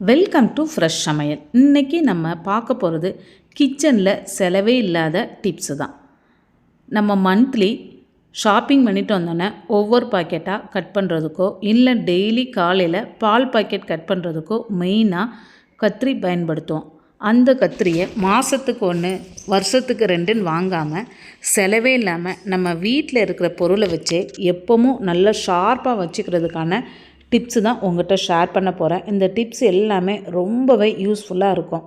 Welcome to fresh சமையல். இன்றைக்கி நம்ம பார்க்க போகிறது கிச்சனில் செலவே இல்லாத டிப்ஸு தான். நம்ம மந்த்லி ஷாப்பிங் பண்ணிட்டு வந்தோன்னே ஒவ்வொரு பாக்கெட்டாக கட் பண்ணுறதுக்கோ இல்லை டெய்லி காலையில் பால் பாக்கெட் கட் பண்ணுறதுக்கோ மெயினாக கத்திரி பயன்படுத்துவோம். அந்த கத்திரியை மாதத்துக்கு ஒன்று வருஷத்துக்கு ரெண்டுன்னு வாங்காமல் செலவே இல்லாமல் நம்ம வீட்டில் இருக்கிற பொருளை வச்சே எப்போவும் நல்லா ஷார்ப்பாக வச்சுக்கிறதுக்கான டிப்ஸு தான் உங்கள்கிட்ட ஷேர் பண்ண போகிறேன் இந்த டிப்ஸ் எல்லாமே ரொம்பவே யூஸ்ஃபுல்லாக இருக்கும்.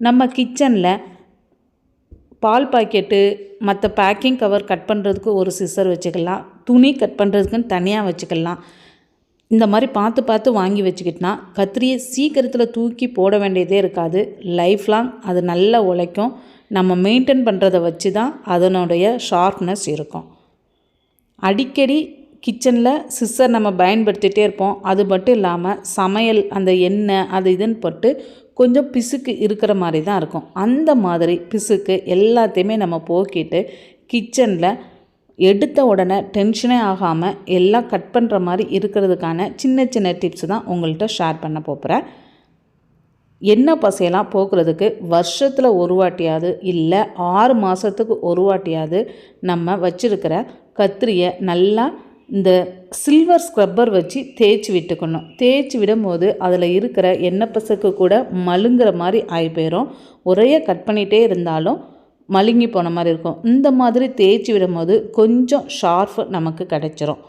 நம்ம கிச்சனில் பால் பாக்கெட்டு மற்ற பேக்கிங் கவர் கட் பண்ணுறதுக்கு ஒரு சிசர் வச்சுக்கலாம். துணி கட் பண்ணுறதுக்குன்னு தனியாக வச்சுக்கலாம். இந்த மாதிரி பார்த்து பார்த்து வாங்கி வச்சுக்கிட்டனா கத்திரியை சீக்கிரத்தில் தூக்கி போட வேண்டியதே இருக்காது. லைஃப் லாங் அது நல்லா உழைக்கும். நம்ம மெயின்டைன் பண்ணுறத வச்சு தான் அதனுடைய ஷார்ப்னஸ் இருக்கும். அடிக்கடி கிச்சனில் சிஸ்ஸர் நம்ம பயன்படுத்திகிட்டே இருப்போம். அது மட்டும் இல்லாமல் சமையல் அந்த எண்ணெய் அது இதுன்னு பட்டு கொஞ்சம் பிசுக்கு இருக்கிற மாதிரி தான் இருக்கும். அந்த மாதிரி பிசுக்கு எல்லாத்தையுமே நம்ம போக்கிட்டு கிச்சனில் எடுத்த உடனே டென்ஷனே ஆகாமல் எல்லாம் கட் பண்ணுற மாதிரி இருக்கிறதுக்கான சின்ன சின்ன டிப்ஸ் தான் உங்கள்கிட்ட ஷேர் பண்ண போகிறேன் எண்ணெய் பசையெல்லாம் போக்குறதுக்கு வருஷத்தில் ஒரு வாட்டியாவது இல்லை ஆறு மாதத்துக்கு ஒரு வாட்டியாவது நம்ம வச்சுருக்கிற கத்திரியை நல்லா இந்த சில்வர் ஸ்க்ரப்பர் வச்சு தேய்ச்சி விட்டுக்கணும். தேய்ச்சி விடும்போது அதில் இருக்கிற எண்ணெய் பசக்கு கூட மழுங்குற மாதிரி ஆகி போயிடும் ஒரே கட் பண்ணிகிட்டே இருந்தாலும் மழுங்கி போன மாதிரி இருக்கும். இந்த மாதிரி தேய்ச்சி விடும்போது கொஞ்சம் ஷார்ஃப் நமக்கு கிடச்சிரும்.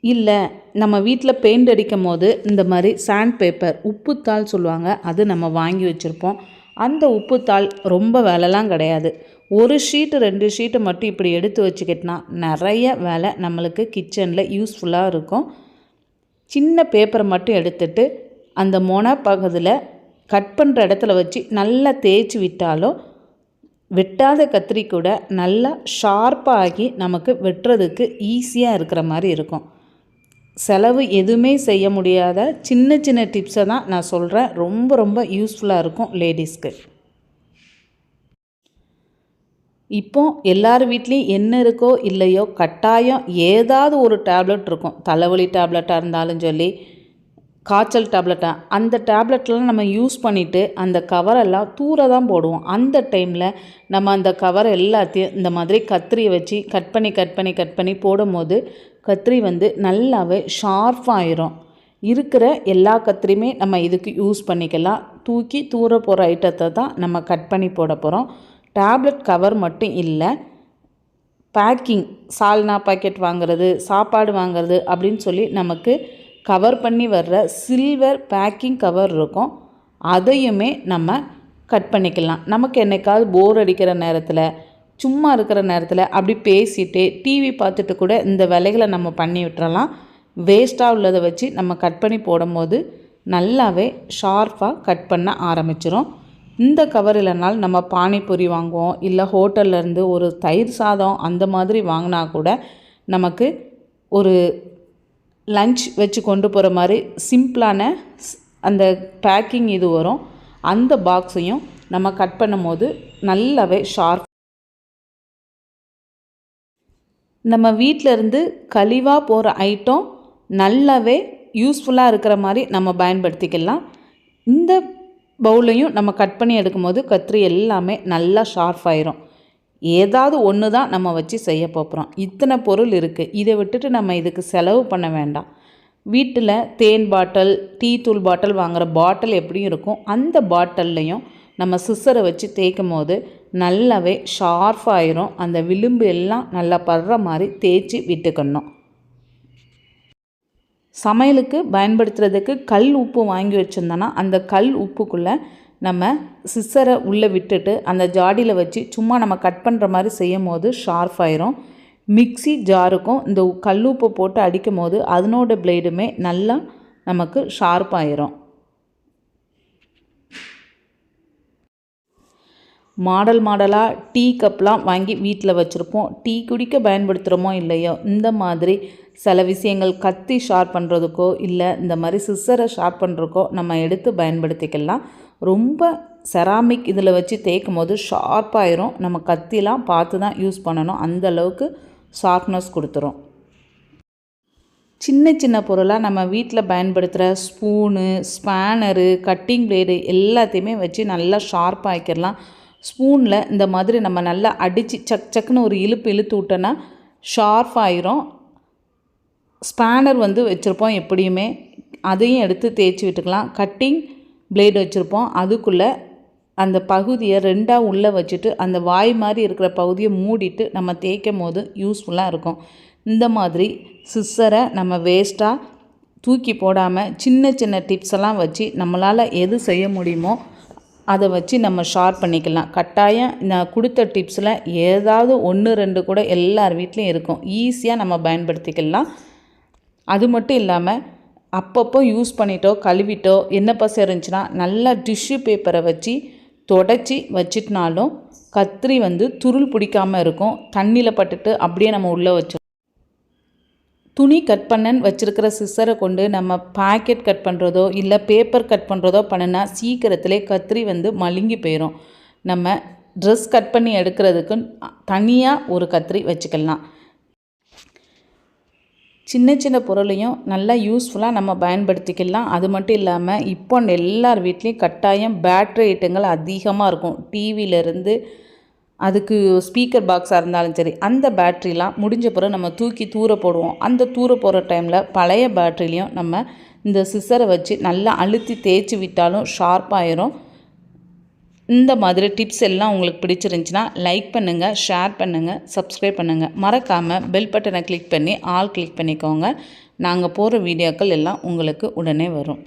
இல்லை நம்ம வீட்டில் பெயிண்ட் அடிக்கும் போது இந்த மாதிரி சாண்ட் பேப்பர் உப்புத்தாள் சொல்லுவாங்க அது நம்ம வாங்கி வச்சுருப்போம். அந்த உப்புத்தாள் ரொம்ப விலைலாம் கிடையாது. ஒரு ஷீட்டு ரெண்டு ஷீட்டு மட்டும் இப்படி எடுத்து வச்சுக்கிட்டனா நிறைய வேலை நம்மளுக்கு கிச்சனில் யூஸ்ஃபுல்லாக இருக்கும். சின்ன பேப்பரை மட்டும் எடுத்துட்டு அந்த மொன பகுதியில் கட் பண்ணுற இடத்துல வச்சு நல்லா தேய்ச்சி விட்டாலும் வெட்டாத கத்திரி கூட நல்லா ஷார்ப்பாகி நமக்கு வெட்டுறதுக்கு ஈஸியாக இருக்கிற மாதிரி இருக்கும். செலவு எதுவுமே செய்ய முடியாத சின்ன சின்ன டிப்ஸை தான் நான் சொல்கிறேன் ரொம்ப ரொம்ப யூஸ்ஃபுல்லாக இருக்கும் லேடிஸ்க்கு இப்போ எல்லார் வீட்லேயும் என்ன இருக்கோ இல்லையோ கட்டாயம் ஏதாவது ஒரு டேப்லெட் இருக்கும். தலைவலி டேப்லெட்டாக இருந்தாலும் சொல்லி காய்ச்சல் டேப்லெட்டாக அந்த டேப்லெட்லாம் நம்ம யூஸ் பண்ணிவிட்டு அந்த கவரெல்லாம் தூர தான் போடுவோம். அந்த டைமில் நம்ம அந்த கவர் எல்லாத்தையும் இந்த மாதிரி கத்திரியை வச்சு கட் பண்ணி கட் பண்ணி கட் பண்ணி போடும்போது கத்திரி வந்து நல்லாவே ஷார்ப்பாயிரும் இருக்கிற எல்லா கத்திரியுமே நம்ம இதுக்கு யூஸ் பண்ணிக்கலாம். தூக்கி தூர போகிற ஐட்டத்தை தான் நம்ம கட் பண்ணி போட போகிறோம் டேப்லெட் கவர் மட்டும் இல்லை பேக்கிங் சால்னா பாக்கெட் வாங்குறது சாப்பாடு வாங்குறது அப்படின்னு சொல்லி நமக்கு கவர் பண்ணி வர்ற சில்வர் பேக்கிங் கவர் இருக்கும். அதையுமே நம்ம கட் பண்ணிக்கலாம். நமக்கு என்னைக்காவது போர் அடிக்கிற நேரத்தில் சும்மா இருக்கிற நேரத்தில் அப்படி பேசிட்டு டிவி பார்த்துட்டு கூட இந்த வேலைகளை நம்ம பண்ணி விட்டுறலாம். வேஸ்ட்டாக உள்ளதை வச்சு நம்ம கட் பண்ணி போடும்போது நல்லாவே ஷார்ப்பாக கட் பண்ண ஆரம்பிச்சிரும். இந்த கவர் இல்லைனாலும் நம்ம பானிபூரி வாங்குவோம் இல்லை ஹோட்டல்லேருந்து ஒரு தயிர் சாதம் அந்த மாதிரி வாங்கினா கூட நமக்கு ஒரு லஞ்ச் வச்சு கொண்டு போகிற மாதிரி சிம்பிளான அந்த பேக்கிங் இது வரும். அந்த பாக்ஸையும் நம்ம கட் பண்ணும்போது நல்லாவே ஷார்ப் நம்ம வீட்டிலேருந்து கழிவாக போகிற ஐட்டம் நல்லாவே யூஸ்ஃபுல்லாக இருக்கிற மாதிரி நம்ம பயன்படுத்திக்கலாம். இந்த பவுலையும் நம்ம கட் பண்ணி எடுக்கும்போது கத்திரி எல்லாமே நல்லா ஷார்ப் ஆயிரும். ஏதாவது ஒன்று தான் நம்ம வச்சு செய்ய போகிறோம் இத்தனை பொருள் இருக்குது இதை விட்டுட்டு நம்ம இதுக்கு செலவு பண்ண வேண்டாம். வீட்டில் தேன் பாட்டில் டீ தூள் பாட்டில் வாங்குகிற பாட்டில் எப்படியும் இருக்கும். அந்த பாட்டில்லையும் நம்ம சிஸ்ஸரை வச்சு தேய்க்கும் போது நல்லாவே ஷார்ஃபாயிரும் அந்த விளிம்பு எல்லாம் நல்லா படுற மாதிரி தேய்ச்சி விட்டுக்கணும். சமையலுக்கு பயன்படுத்துறதுக்கு கல் உப்பு வாங்கி வச்சுருந்தோன்னா அந்த கல் உப்புக்குள்ளே நம்ம சிஸ்ஸரை உள்ளே விட்டுட்டு அந்த ஜாடியில் வச்சு சும்மா நம்ம கட் பண்ணுற மாதிரி செய்யும் போது ஷார்ப் ஆயிரும் மிக்சி ஜாருக்கும் இந்த கல் உப்பு போட்டு அடிக்கும் போது அதனோட பிளேடுமே நல்லா நமக்கு ஷார்ப் ஆயிரும். மாடல் மாடலாக டீ கப்லாம் வாங்கி வீட்டில் வச்சுருப்போம். டீ குடிக்க பயன்படுத்துகிறோமோ இல்லையோ இந்த மாதிரி சில விஷயங்கள் கத்தி ஷார்ப் பண்ணுறதுக்கோ இல்லை இந்த மாதிரி சிஸ்ஸரை ஷார்ப் பண்ணுறதுக்கோ நம்ம எடுத்து பயன்படுத்திக்கலாம். ரொம்ப செராமிக் இதில் வச்சு தேய்க்கும் போது ஷார்ப்பாயிரும் நம்ம கத்திலாம் பார்த்து தான் யூஸ் பண்ணணும். அந்த அளவுக்கு ஷார்ப்னஸ் கொடுத்துரும். சின்ன சின்ன பொருளாக நம்ம வீட்டில் பயன்படுத்துகிற ஸ்பூனு ஸ்பேனரு கட்டிங் பிளேடு எல்லாத்தையுமே வச்சு நல்லா ஷார்ப் ஆக்கிடலாம் ஸ்பூனில் இந்த மாதிரி நம்ம நல்லா அடித்து சக் சக்குன்னு ஒரு இழுப்பு இழுத்து விட்டோன்னா ஷார்ப் ஆயிரும். ஸ்பேனர் வந்து வச்சுருப்போம் எப்படியுமே. அதையும் எடுத்து தேய்ச்சி விட்டுக்கலாம். கட்டிங் பிளேடு வச்சுருப்போம். அதுக்குள்ளே அந்த பகுதியை ரெண்டாக உள்ளே வச்சுட்டு அந்த வாய் மாதிரி இருக்கிற பகுதியை மூடிட்டு நம்ம தேய்க்கும் போது யூஸ்ஃபுல்லாக இருக்கும். இந்த மாதிரி சிஸ்ஸரை நம்ம வேஸ்ட்டாக தூக்கி போடாமல் சின்ன சின்ன டிப்ஸ் எல்லாம் வச்சு நம்மளால் எது செய்ய முடியுமோ அதை வச்சு நம்ம ஷார்ப் பண்ணிக்கலாம். கட்டாயம் நான் கொடுத்த டிப்ஸில் ஏதாவது ஒன்று ரெண்டு கூட எல்லார் வீட்லேயும் இருக்கும். ஈஸியாக நம்ம பயன்படுத்திக்கலாம். அது மட்டும் இல்லாமல் அப்பப்போ யூஸ் பண்ணிட்டோ கழுவிட்டோ என்ன பசை இருந்துச்சுன்னா நல்லா டிஷ்யூ பேப்பரை வச்சு தொடச்சி வச்சிட்டனாலும் கத்திரி வந்து துருள் பிடிக்காமல் இருக்கும். தண்ணியில் பட்டுட்டு அப்படியே நம்ம உள்ளே வச்சோம் துணி கட் பண்ணன்னு வச்சுருக்கிற சிஸ்ஸரை கொண்டு நம்ம பாக்கெட் கட் பண்ணுறதோ இல்லை பேப்பர் கட் பண்ணுறதோ பண்ணினா சீக்கிரத்திலே கத்திரி வந்து மழுங்கி போயிடும் நம்ம ட்ரெஸ் கட் பண்ணி எடுக்கிறதுக்கு தனியாக ஒரு கத்திரி வச்சுக்கலாம். சின்ன சின்ன பொருளையும் நல்லா யூஸ்ஃபுல்லாக நம்ம பயன்படுத்திக்கலாம். அது மட்டும் இல்லாமல் இப்போ எல்லார் வீட்லேயும் கட்டாயம் பேட்ரி ஐட்டங்கள் அதிகமாக இருக்கும். டிவியிலேருந்து அதுக்கு ஸ்பீக்கர் பாக்ஸாக இருந்தாலும் சரி அந்த பேட்ரிலாம் முடிஞ்ச பிறகு நம்ம தூக்கி தூர போடுவோம். அந்த தூர போகிற டைமில் பழைய பேட்ரிலையும் நம்ம இந்த சிசரை வச்சு நல்லா அழுத்தி தேய்ச்சி விட்டாலும் ஷார்ப்பாயிரும் இந்த மாதிரி டிப்ஸ் எல்லாம் உங்களுக்கு பிடிச்சிருந்துச்சின்னா லைக் பண்ணுங்கள் ஷேர் பண்ணுங்கள் சப்ஸ்கிரைப் பண்ணுங்கள் மறக்காமல் பெல் பட்டனை கிளிக் பண்ணி ஆல் கிளிக் பண்ணிக்கோங்க. நாங்கள் போகிற வீடியோக்கள் எல்லாம் உங்களுக்கு உடனே வரும்.